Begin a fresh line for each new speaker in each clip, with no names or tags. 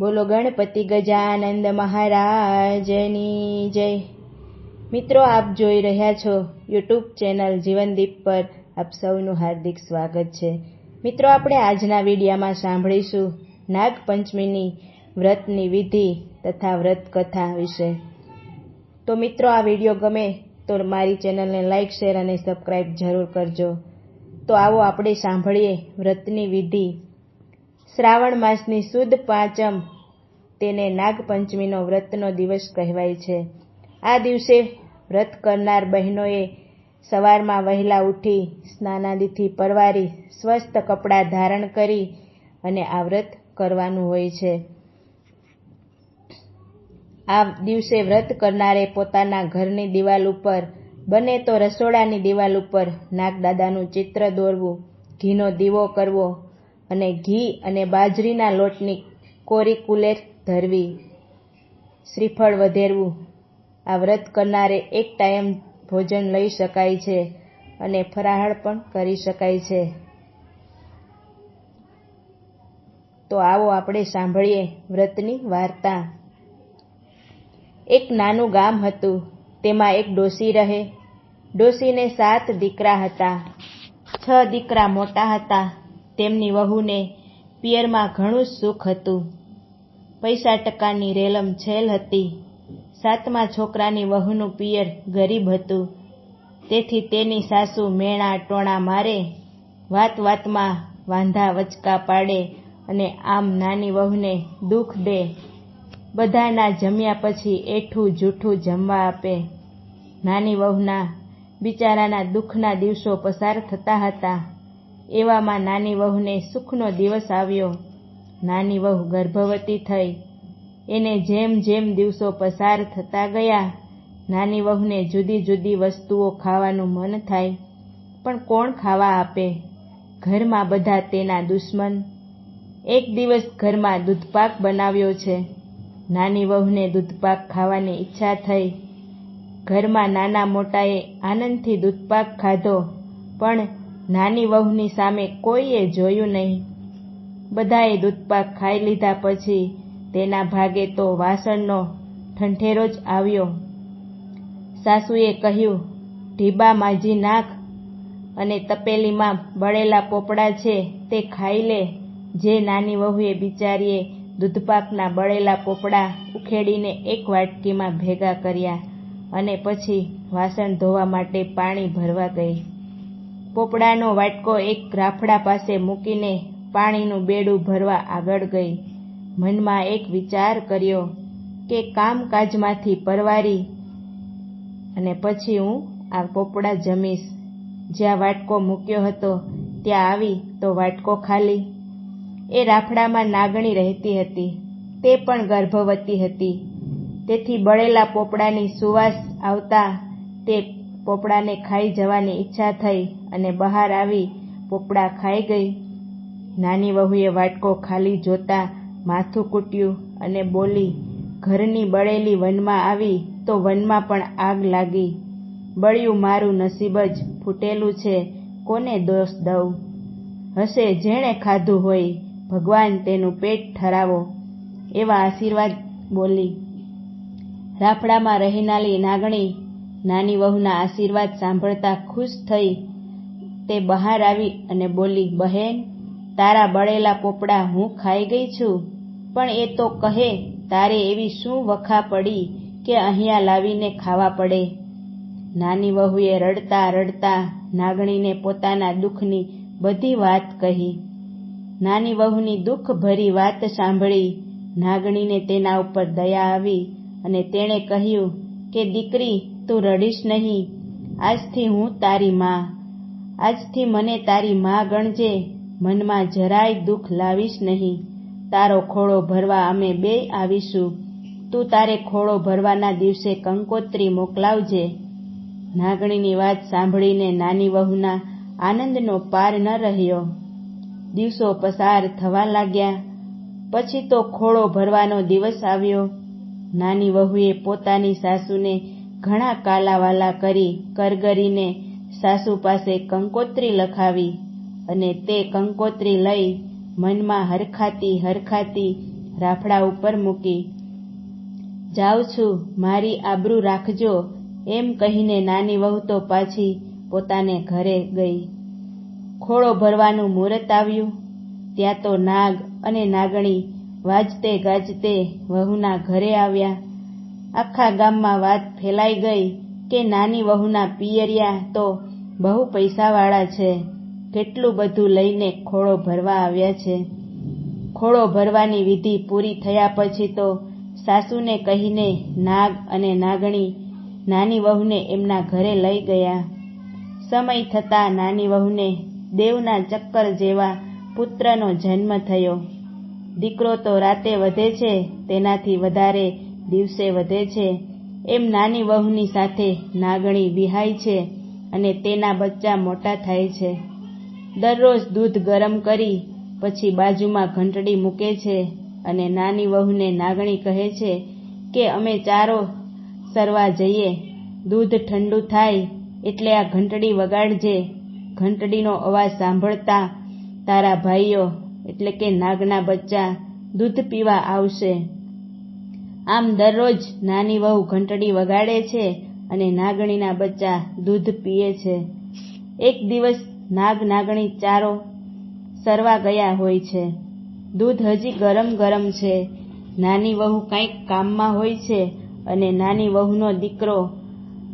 બોલો ગણપતિ ગજાનંદ મહારાજની જય. મિત્રો, આપ જોઈ રહ્યા છો યુટ્યુબ ચેનલ જીવનદીપ પર આપ સૌનું હાર્દિક સ્વાગત છે. મિત્રો, આપણે આજના વિડીયામાં સાંભળીશું નાગપંચમીની વ્રતની વિધિ તથા વ્રત કથા વિશે. તો મિત્રો, આ વીડિયો ગમે તો મારી ચેનલને લાઇક શેર અને સબસ્ક્રાઈબ જરૂર કરજો. તો આવો આપણે સાંભળીએ વ્રતની વિધિ શ્રાવણ માસની સુદ પાંચમ તેને નાગપંચમીનો વ્રતનો દિવસ કહેવાય છે. આ દિવસે વ્રત કરનાર બહેનોએ સવારમાં વહેલા ઉઠી સ્નાનાદિથી પરવારી સ્વસ્થ કપડાં ધારણ કરી અને આ વ્રત કરવાનું હોય છે. આ દિવસે વ્રત કરનારે પોતાના ઘરની દિવાલ ઉપર, બને તો રસોડાની દિવાલ ઉપર નાગદાદાનું ચિત્ર દોરવું, ઘીનો દીવો કરવો અને ઘી અને બાજરીના લોટની કોરી કુલેર ધરવી. શ્રીફળ વધેરવું. આ વ્રત કરનારે એક ટાઈમ ભોજન લઈ શકાય છે અને ફરાહળ પણ કરી શકાય છે. તો આવો આપણે સાંભળીએ વ્રતની વાર્તા. એક નાનું ગામ હતું. તેમાં એક ડોસી રહે. ડોસીને સાત દીકરા હતા. છ દીકરા મોટા હતા. તેમની વહુને પિયરમાં ઘણું જ સુખ હતું. પૈસા ટકાની રેલમ છેલ હતી. સાતમા છોકરાની વહુનું પિયર ગરીબ હતું. તેથી તેની સાસુ મેણા ટોણા મારે વાત વાતમાં વાંધા વચકા પાડે અને આમ નાની વહુને દુઃખ દે. બધાના જમ્યા પછી એઠું જૂઠું જમવા આપે. નાની વહુના બિચારાના દુઃખના દિવસો પસાર થતા હતા. એવામાં નાની વહુને સુખનો દિવસ આવ્યો. નાની વહુ ગર્ભવતી થઈ. એને જેમ જેમ દિવસો પસાર થતા ગયા, નાની વહુને જુદી જુદી વસ્તુઓ ખાવાનું મન થાય. પણ કોણ ખાવા આપે? ઘરમાં બધા તેના દુશ્મન. એક દિવસ ઘરમાં દૂધપાક બનાવ્યો છે. નાની વહુને દૂધપાક ખાવાની ઈચ્છા થઈ. ઘરમાં નાના મોટાએ આનંદથી દૂધપાક ખાધો, પણ નાની વહુની સામે કોઈએ જોયું નહીં. બધાએ દૂધપાક ખાઈ લીધા પછી તેના ભાગે તો વાસણનો ઠંઠેરો જ આવ્યો. સાસુએ કહ્યું, ઢીબા માજી નાખ અને તપેલીમાં બળેલા પોપડા છે તે ખાઈ લે. જે નાની વહુએ બિચારીએ દૂધપાકના બળેલા પોપડા ઉખેડીને એક વાટકીમાં ભેગા કર્યા અને પછી વાસણ ધોવા માટે પાણી ભરવા ગઈ. પોપડાનો વાટકો એક રાફડા પાસે મૂકીને પાણીનું બેડું ભરવા આગળ ગઈ. મનમાં એક વિચાર કર્યો કે કામકાજમાંથી પરવારી અને પછી હું આ પોપડા જમીશ. જ્યાં વાટકો મૂક્યો હતો, ત્યાં આવી તો વાટકો ખાલી. એ રાફડામાં નાગણી રહેતી હતી, તે પણ ગર્ભવતી હતી. તેથી બળેલા પોપડાની સુવાસ આવતા તે પોપડાને ખાઈ જવાની ઈચ્છા થઈ અને બહાર આવી પોપડા ખાઈ ગઈ. નાની વહુએ વાટકો ખાલી જોતા માથું કૂટ્યું અને બોલી, ઘરની બળેલી વનમાં આવી તો વનમાં પણ આગ લાગી. બળ્યું મારું નસીબ જ ફૂટેલું છે, કોને દોષ દઉં? હશે જેણે ખાધું હોય, ભગવાન તેનું પેટ ઠરાવો. એવા આશીર્વાદ બોલી. રાફડામાં રહેનારી નાગણી નાની વહુના આશીર્વાદ સાંભળતા ખુશ થઈ તે બહાર આવી અને બોલી, બહેન, તારા બળેલા પોપડા હું ખાઈ ગઈ છું. પણ એ તો કહે, તારે એવી શું વખા પડી કે અહીંયા લાવીને ખાવા પડે? નાની વહુએ રડતા રડતા નાગણીને પોતાના દુઃખની બધી વાત કહી. નાની વહુની દુઃખ ભરી વાત સાંભળી નાગણીને તેના ઉપર દયા આવી અને તેણે કહ્યું કે, દીકરી તું રડીશ નહીં. આજથી હું તારી માં. આજથી મને તારી માં ગણજે. મનમાં જરાય દુઃખ લાવીશ નહીં. તારો ખોળો ભરવા અમે બે આવીશું. તું તારે ખોળો ભરવાના દિવસે કંકોત્રી મોકલાવજે. નાગણીની વાત સાંભળીને નાની વહુના આનંદનો પાર ન રહ્યો. દિવસો પસાર થવા લાગ્યા. પછી તો ખોળો ભરવાનો દિવસ આવ્યો. નાની વહુએ પોતાની સાસુને ઘણા કાલાવાલા કરી કરગરીને સાસુ પાસે કંકોત્રી લખાવી અને તે કંકોત્રી લઈ મનમાં હરખાતી હરખાતી રાફડા ઉપર મૂકી, જાઉં છું, મારી આબરૂ રાખજો. એમ કહીને નાની વહુ તો પાછી પોતાને ઘરે ગઈ. ખોળો ભરવાનું મુહૂર્ત આવ્યું. ત્યાં તો નાગ અને નાગણી વાજતે ગાજતે વહુના ઘરે આવ્યા. આખા ગામમાં વાત ફેલાઈ ગઈ કે નાની વહુના પિયરિયા તો બહુ પૈસાવાળા છે. કેટલું બધું લઈને ખોળો ભરવા આવ્યા છે. ખોળો ભરવાની વિધિ પૂરી થયા પછી તો સાસુને કહીને નાગ અને નાગણી નાની વહુને એમના ઘરે લઈ ગયા. સમય થતાં નાની વહુને દેવના ચક્કર જેવા પુત્રનો જન્મ થયો. દીકરો તો રાતે વધે છે, તેનાથી વધારે દિવસે વધે છે. એમ નાની વહુની સાથે નાગણી વિહાય છે અને તેના બચ્ચા મોટા થાય છે. દરરોજ દૂધ ગરમ કરી પછી બાજુમાં ઘંટડી મૂકે છે અને નાની વહુને નાગણી કહે છે કે, અમે ચારો સરવા જઈએ. દૂધ ઠંડુ થાય એટલે આ ઘંટડી વગાડજે. ઘંટડીનો અવાજ સાંભળતા તારા ભાઈઓ એટલે કે નાગના બચ્ચા દૂધ પીવા આવશે. આમ દરરોજ નાની વહુ ઘંટડી વગાડે છે અને નાગણીના બચ્ચા દૂધ પીએ છે. એક દિવસ નાગ નાગણી ચારો સરવા ગયા હોય છે. દૂધ હજી ગરમ ગરમ છે. નાની વહુ કંઈક કામમાં હોય છે અને નાની વહુનો દીકરો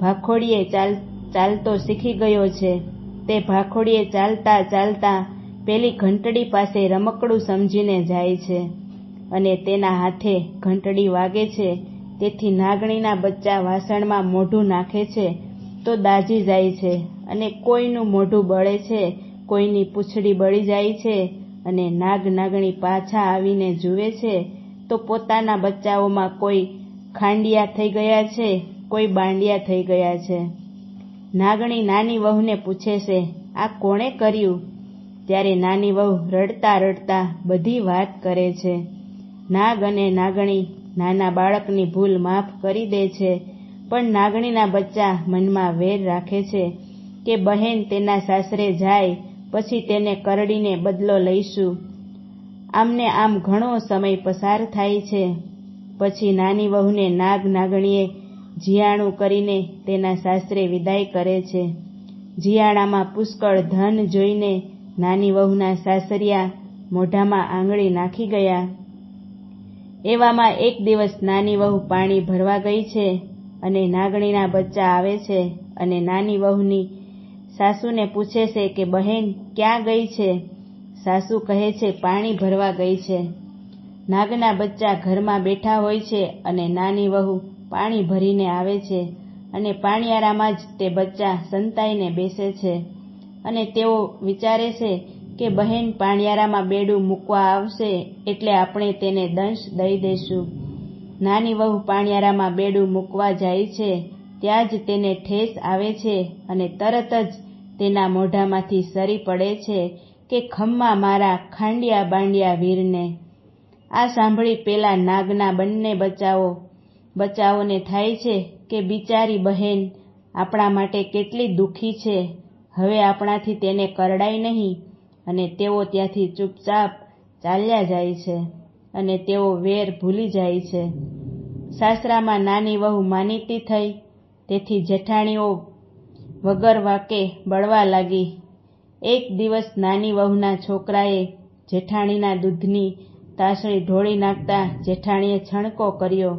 ભાખોડીએ ચાલ, ચાલતો શીખી ગયો છે. તે ભાખોડીએ ચાલતા ચાલતા પેલી ઘંટડી પાસે રમકડું સમજીને જાય છે. અને તેના હાથે ઘંટડી વાગે છે. તેથી નાગણીના બચ્ચા વાસણમાં મોઢું નાખે છે તો દાઝી જાય છે અને કોઈનું મોઢું બળે છે, કોઈની પૂંછડી બળી જાય છે અને નાગ નાગણી પાછા આવીને જુએ છે તો પોતાના બચ્ચાઓમાં કોઈ ખાંડિયા થઈ ગયા છે, કોઈ બાંડિયા થઈ ગયા છે. નાગણી નાની વહુને પૂછે છે, આ કોણે કર્યું? ત્યારે નાની વહુ રડતા રડતા બધી વાત કરે છે. નાગ અને નાગણી, નાના બાળકની ભૂલ માફ કરી દે છે, પણ નાગણીના બચ્ચા મનમાં વેર રાખે છે કે બહેન તેના સાસરે જાય, પછી તેને કરડીને બદલો લઈશું. આમને આમ ઘણો સમય પસાર થાય છે. પછી નાની વહુને નાગ નાગણીએ જીયાણું કરીને તેના સાસરે વિદાય કરે છે. જીયાણામાં પુષ્કળ ધન જોઈને નાની વહુના સાસરિયા મોઢામાં આંગળી નાખી ગયા. એવામાં એક દિવસ નાની વહુ પાણી ભરવા ગઈ છે અને નાગણીના બચ્ચા આવે છે અને નાની વહુની સાસુને પૂછે છે કે, બહેન, ક્યાં ગઈ છે? સાસુ કહે છે, પાણી ભરવા ગઈ છે. નાગના બચ્ચા ઘરમાં બેઠા હોય છે અને નાની વહુ પાણી ભરીને આવે છે અને પાણિયારામાં જ તે બચ્ચા સંતાઈને બેસે છે અને તેઓ વિચારે છે કે બહેન પાણિયારામાં બેડું મૂકવા આવશે એટલે આપણે તેને દંશ દઈ દઈશું. નાની વહુ પાણિયારામાં બેડું મૂકવા જાય છે, ત્યાં જ તેને ઠેસ આવે છે અને તરત જ તેના મોઢામાંથી સરી પડે છે કે ખમ્મા મારા ખાંડિયા બાંડિયા વીરને. આ સાંભળી પેલા નાગના બંને બચાવો. બચાવોને થાય છે કે બિચારી બહેન આપણા માટે કેટલી દુઃખી છે. હવે આપણાથી તેને કરડાય નહીં. અને તેઓ ત્યાંથી ચૂપચાપ ચાલ્યા જાય છે અને તેઓ વેર ભૂલી જાય છે. સાસરામાં નાની વહુ માનીતી થઈ, તેથી જેઠાણીઓ વગર વાકે બળવા લાગી. એક દિવસ નાની વહુના છોકરાએ જેઠાણીના દૂધની તાસણી ઢોળી નાખતા જેઠાણીએ છણકો કર્યો,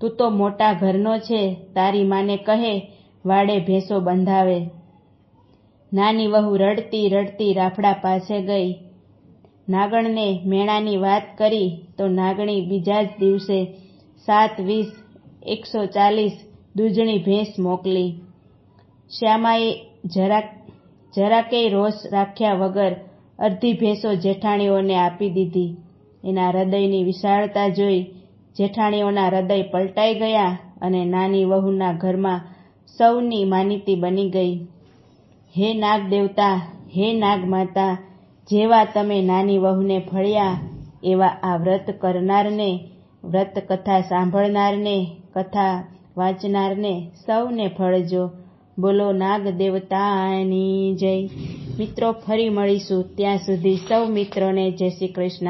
તું તો મોટા ઘરનો છે, તારી માને કહે વાડે ભેંસો બંધાવે. નાની વહુ રડતી રડતી રાફડા પાસે ગઈ. નાગણને મેણાની વાત કરી તો નાગણી બીજા જ દિવસે સાત વીસ એકસો ચાલીસ દૂધણી ભેંસ મોકલી. શ્યામાએ જરાક જરાકેય રોષ રાખ્યા વગર અડધી ભેંસો જેઠાણીઓને આપી દીધી. એના હૃદયની વિશાળતા જોઈ જેઠાણીઓના હૃદય પલટાઈ ગયા અને નાની વહુના ઘરમાં સૌની માનીતી બની ગઈ. હે નાગ દેવતા, હે નાગ માતા, જેવા તમે નાની વહુને ફળ્યા, એવા આ વ્રત કરનારને, વ્રત કથા સાંભળનારને, કથા વાંચનારને સૌને ફળજો. બોલો, નાગ દેવતાની જય. મિત્રો, ફરી મળીશું ત્યાં સુધી સૌ મિત્રોને જય શ્રી કૃષ્ણ.